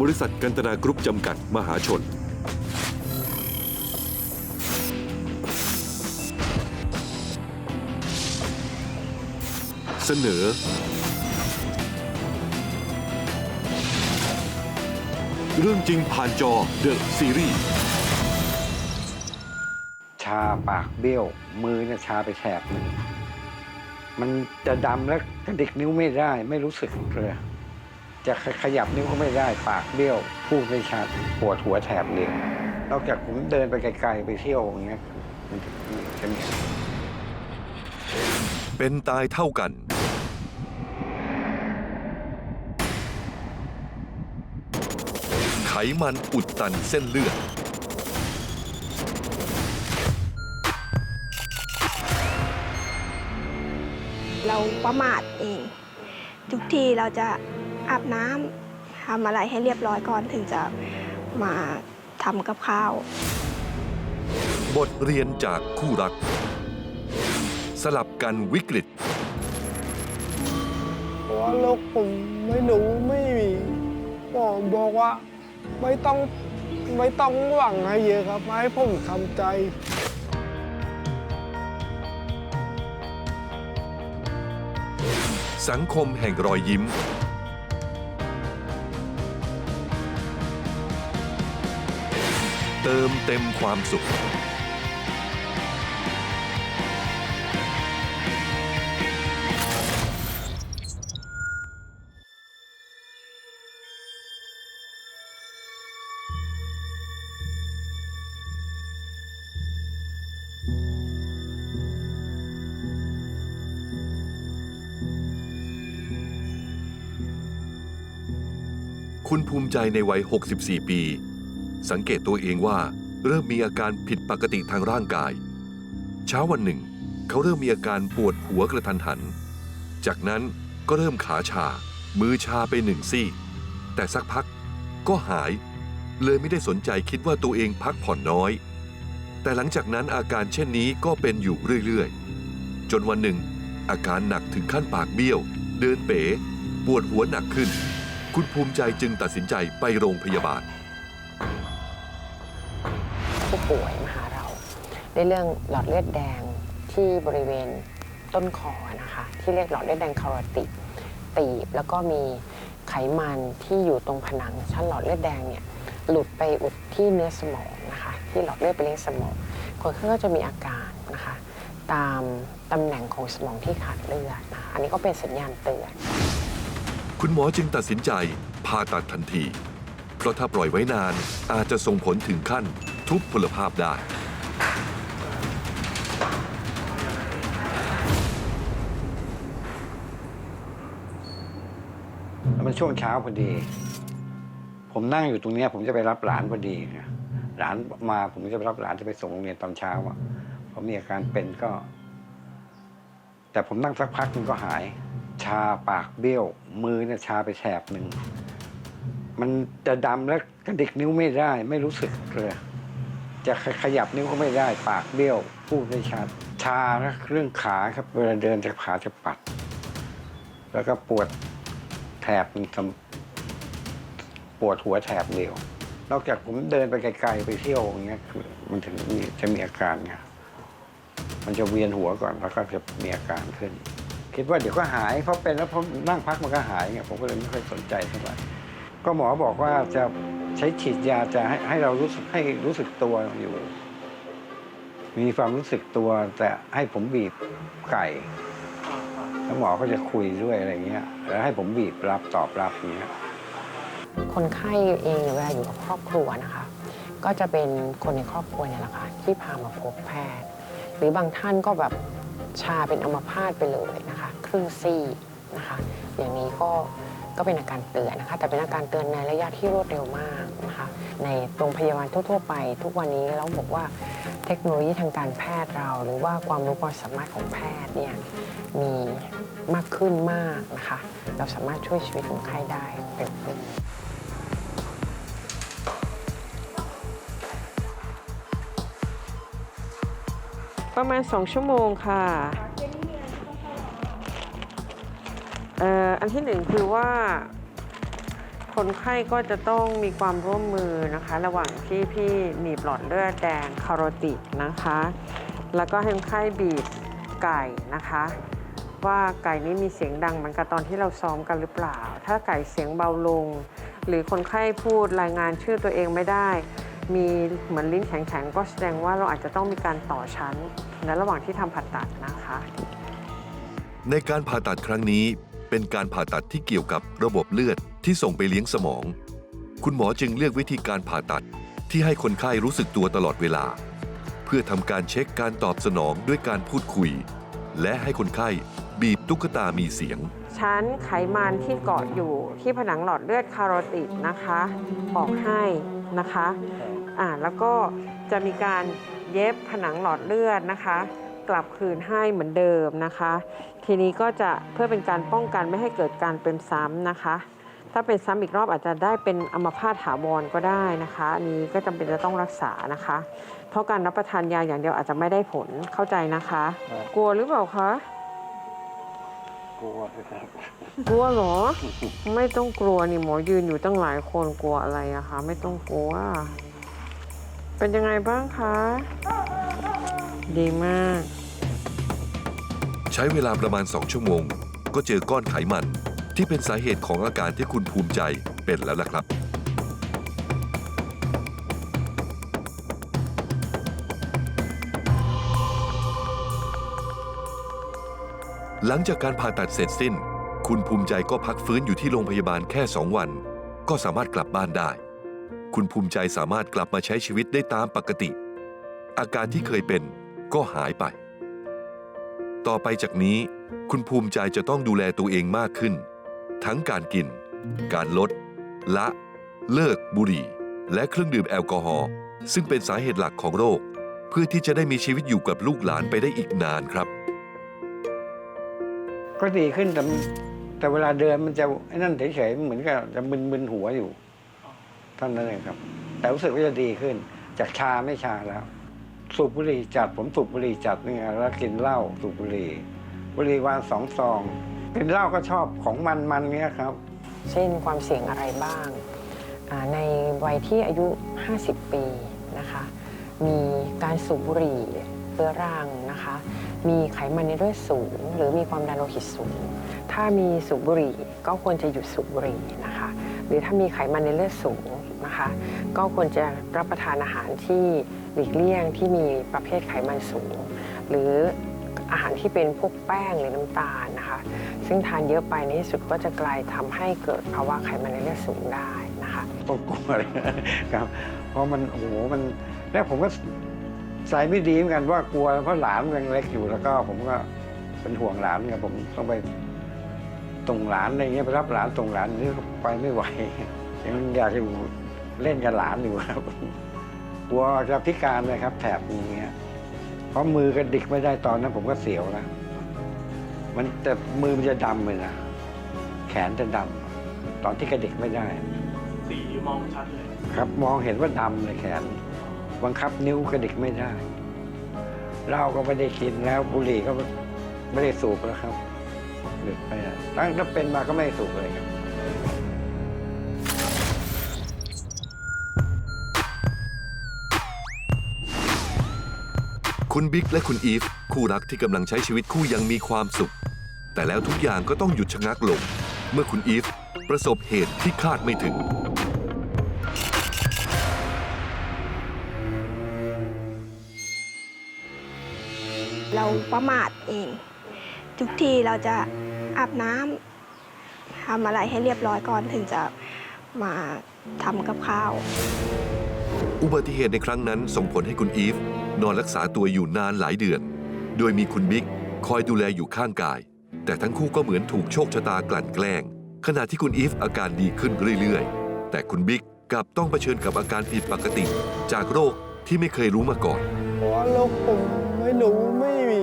บริษัทกันตนากรุ๊ปจำกัดมหาชน เสนอ เรื่องจริงผ่านจอเดอะซีรีส์ชาปากเบี้ยว มือเนี่ยชาไปแถบหนึ่งมันจะดำแล้วกระดิกนิ้วไม่ได้ไม่รู้สึกเลย จะขยับนิ้วก็ไม่ได้ปากเบี้ยว พูดไม่ชัดปวดหัวแถบเดียวนอกจากผมเดินไปไกลๆไปเที่ยวอย่างเงี้ยมันจะมีเป็นตายเท่ากัน ไขมันอุดตันเส้นเลือด เราประมาทเอง ทุกทีเราจะ อาบน้ำทำอะไรให้เรียบร้อยก่อนถึงจะมาทำกับข้าว บทเรียนจากคู่รัก สลับกันวิกฤตเพราะว่าโรคผมไม่รู้ไม่มีหมอบอกว่าไม่ต้องไม่ต้องหวังให้เยอะครับให้ผมทำใจสังคมแห่งรอยยิ้ม เติมเต็มความสุข คุณภูมิใจในวัย 64 ปี สังเกตตัวเองว่าเริ่มมีอาการผิดปกติทางร่างกาย เช้าวันหนึ่ง เขาเริ่มมีอาการปวดหัวกระทันหัน จากนั้นก็เริ่มขาชา มือชาไปหนึ่งซี่ แต่สักพักก็หาย เลยไม่ได้สนใจคิดว่าตัวเองพักผ่อนน้อย แต่หลังจากนั้นอาการเช่นนี้ก็เป็นอยู่เรื่อยๆ จนวันหนึ่ง อาการหนักถึงขั้นปากเบี้ยว เดินเป๋ ปวดหัวหนักขึ้น คุณภูมิใจจึงตัดสินใจไปโรงพยาบาล ป่วยมาหาเรา ในเรื่องหลอดเลือดแดงที่บริเวณต้นคอนะคะที่เรียกหลอดเลือดแดงคาโรติตีบ แล้วก็มีไขมันที่อยู่ตรงผนังชั้นหลอดเลือดแดงเนี่ยหลุดไปอุดที่เนื้อสมองนะคะที่หลอดเลือดไปเลี้ยงสมองคนไข้ก็จะมีอาการนะคะตามตำแหน่งของสมองที่ขาดเลือดนะะอันนี้ก็เป็นสัญญาณเตือน คุณหมอจึงตัดสินใจผ่าตัดทันที เพราะถ้าปล่อยไว้นานอาจจะส่งผลถึงขั้น ทุพพลภาพได้แล้วมันช่วงเช้าพอดี ผมนั่งอยู่ตรงเนี้ยผมจะไปรับหลานพอดีไงหลานมาผมจะไปรับหลานจะไปส่งโรงเรียนตอนเช้าอะผมมีอาการเป็นก็ แต่ผมนั่งสักพักมันก็หาย ชาปากเบี้ยว มือเนี่ยชาไปแถบหนึ่ง มันจะดำแล้วกระดิกนิ้วไม่ได้ ไม่รู้สึกเลย จะขยับนิ้วก็ไม่ได้ปากเบี้ยวพูดไม่ชัด ชานะเรื่องขาครับเวลาเดินจะขาจะปัด แล้วก็ปวดแถบหนึ่งปวดหัวแถบเดียวนอกจากผมเดินไปไกลๆไปเที่ยวอย่างเงี้ยมันถึงจะมีอาการไงมันจะเวียนหัวก่อนแล้วก็จะมีอาการขึ้น คิดว่าเดี๋ยวก็หายเพราะเป็นแล้วพอนั่งพักมันก็หายไงผมก็เลยไม่ค่อยสนใจเท่าไหร่ก็หมอบอกว่าจะ ใช้ฉีดยาจะให้ให้เรารู้สึกให้รู้สึกตัวอยู่ มีความรู้สึกตัวแต่ให้ผมบีบไก่แล้วหมอก็จะคุยด้วยอะไรเงี้ยแล้วให้ผมบีบรับตอบรับอย่างเงี้ยคนไข้เองเนี่ยเวลาอยู่กับครอบครัวนะคะ ก็จะเป็นคนในครอบครัวเนี่ยแหละค่ะที่พามาพบแพทย์ หรือบางท่านก็แบบชาเป็นอัมพาตไปเลยนะคะ ครึ่งซี่นะคะ อย่างนี้ก็ ก็เป็นอาการเตือนนะคะ แต่เป็นอาการเตือนในระยะที่รวดเร็วมากนะคะในโรงพยาบาลทั่ว ๆ ไป ทุกวันนี้เราบอกว่าเทคโนโลยีทางการแพทย์เรา หรือว่าความรู้ความสามารถของแพทย์เนี่ยมีมากขึ้นมากนะคะ เราสามารถช่วยชีวิตคนไข้ได้เร็วขึ้นประมาณ 2 ชั่วโมงค่ะ อันที่หนึ่งคือว่าคนไข้ก็จะต้องมีความร่วมมือนะคะ ระหว่างที่พี่หนีบหลอดเลือดแดงคาโรติดนะคะ แล้วก็ให้คนไข้บีบไก่นะคะ ว่าไก่นี้มีเสียงดังเหมือนกับตอนที่เราซ้อมกันหรือเปล่า ถ้าไก่เสียงเบาลง หรือคนไข้พูดรายงานชื่อตัวเองไม่ได้ มีเหมือนลิ้นแข็งๆก็แสดงว่าเราอาจจะต้องมีการต่อชั้นในระหว่างที่ทำผ่าตัดนะคะ ในการผ่าตัดครั้งนี้ เป็นการผ่าตัดที่เกี่ยวกับระบบเลือดที่ส่งไปเลี้ยงสมอง คุณหมอจึงเลือกวิธีการผ่าตัดที่ให้คนไข้รู้สึกตัวตลอดเวลา เพื่อทำการเช็คการตอบสนองด้วยการพูดคุย และให้คนไข้บีบตุ๊กตามีเสียง ชั้นไขมันที่เกาะอยู่ที่ผนังหลอดเลือดคาโรติดนะคะ ออกให้นะคะอ่าแล้วก็จะมีการเย็บผนังหลอดเลือดนะคะ กลับคืนให้เหมือนเดิมนะคะ ทีนี้ก็จะเพื่อเป็นการป้องกันไม่ให้เกิดการเป็นซ้ำนะคะ ถ้าเป็นซ้ำอีกรอบอาจจะได้เป็นอัมพาตถาวรก็ได้นะคะอันนี้ก็จำเป็นจะต้องรักษานะคะ เพราะการรับประทานยาอย่างเดียวอาจจะไม่ได้ผลเข้าใจนะคะ กลัวหรือเปล่าคะกลัวครับกลัวเหรอ ไม่ต้องกลัวนี่หมอยืนอยู่ตั้งหลายคนกลัวอะไรอะคะ ไม่ต้องกลัว เป็นยังไงบ้างคะ ดีมาก ใช้เวลาประมาณ 2 ชั่วโมง ก็เจอก้อนไขมันที่เป็นสาเหตุของอาการที่คุณภูมิใจเป็นแล้วล่ะครับ หลังจากการผ่าตัดเสร็จสิ้น คุณภูมิใจก็พักฟื้นอยู่ที่โรงพยาบาลแค่ 2 วัน ก็สามารถกลับบ้านได้ คุณภูมิใจสามารถกลับมาใช้ชีวิตได้ตามปกติ อาการที่เคยเป็นก็หายไป ต่อไปจากนี้คุณภูมิใจจะต้องดูแลตัวเองมากขึ้น ทั้งการกิน การลด ละ เลิกบุหรี่ และเครื่องดื่มแอลกอฮอล์ซึ่งเป็นสาเหตุหลักของโรค เพื่อที่จะได้มีชีวิตอยู่กับลูกหลานไปได้อีกนานครับ ก็ดีขึ้นแต่แต่เวลาเดินมันจะไอ้นั่นเฉยๆเหมือนกับจะมึนๆหัวอยู่เท่านั้นเองครับ แต่รู้สึกว่าจะดีขึ้น จากชาไม่ชาแล้ว สูบบุหรี่จัด ผมสูบบุหรี่จัดเนี่ยแล้วกินเหล้าสูบบุหรี่บุหรี่วันสองซอง กินเหล้าก็ชอบของมันๆเนี้ยครับ เช่นความเสี่ยงอะไรบ้าง ในวัยที่อายุ 50 ปีนะคะ มีการสูบบุหรี่เรื้อรังนะคะ มีไขมันในเลือดสูง หรือมีความดันโลหิตสูง ถ้ามีสูบบุหรี่ก็ควรจะหยุดสูบบุหรี่นะคะ หรือถ้ามีไขมันในเลือดสูงนะคะ ก็ควรจะรับประทานอาหารที่ หลีกเลี่ยงที่มีประเภทไขมันสูง หรืออาหารที่เป็นพวกแป้งหรือน้ำตาลนะคะ ซึ่งทานเยอะไปในที่สุดก็จะกลายทำให้เกิดภาวะไขมันในเลือดสูงได้นะคะก็กลัวเลยครับ เพราะมันโอ้โหมันแล้วผมก็ใจไม่ดีเหมือนกันว่ากลัวเพราะหลานยังเล็กอยู่แล้วก็ผมก็เป็นห่วงหลานไงผมต้องไปส่งหลานอะไรเงี้ยไปรับหลานส่งหลานนี่ไปไม่ไหวยังอยากอยู่เล่นกับหลานอยู่ครับ กลัวจะพิการเลยครับ แถบนี้เงี้ยเพราะมือกระดิกไม่ได้ตอนนั้น ผมก็เสียวนะมันแต่มือมันจะดำเลยนะแขนจะดำตอนที่กระดิกไม่ได้ สีมองชัดเลย ครับมองเห็นว่าดำเลยแขนบังคับนิ้วกระดิกไม่ได้เหล้าก็ไม่ได้กินแล้วบุหรี่ก็ไม่ได้สูบแล้วครับหยุดไปแล้วตั้งแต่เป็นมาก็ไม่ได้สูบเลยครับ คุณบิ๊กและคุณอีฟ คู่รักที่กำลังใช้ชีวิตคู่อยังมีความสุข แต่แล้วทุกอย่างก็ต้องหยุดชะงักลง เมื่อคุณอีฟ ประสบเหตุที่คาดไม่ถึง เราประมาทเอง ทุกทีเราจะอาบน้ำทำอะไรให้เรียบร้อยก่อนถึงจะมาทำกับข้าว อุบัติเหตุในครั้งนั้นส่งผลให้คุณอีฟ นอนรักษาตัวอยู่นานหลายเดือน โดยมีคุณบิ๊กคอยดูแลอยู่ข้างกาย แต่ทั้งคู่ก็เหมือนถูกโชคชะตากลั่นแกล้ง ขณะที่คุณอีฟอาการดีขึ้นเรื่อยๆ แต่คุณบิ๊กกลับต้องเผชิญกับอาการผิดปกติ จากโรคที่ไม่เคยรู้มาก่อน เพราะว่าโรคผมไม่รู้ไม่มี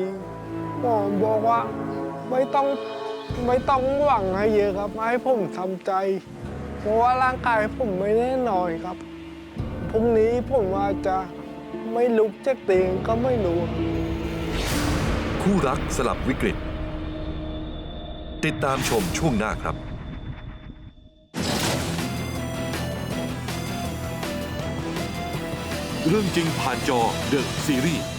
หมอบอกว่าไม่ต้องไม่ต้องหวังให้เยอะครับให้ผมทำใจ เพราะว่าร่างกายผมไม่แน่นอนครับพรุ่งนี้ผมอาจจะ ไม่ลุกจากเตียงก็ไม่รู้ คู่รักสลับวิกฤต ติดตามชมช่วงหน้าครับเรื่องจริงผ่านจอเดอะซีรีส์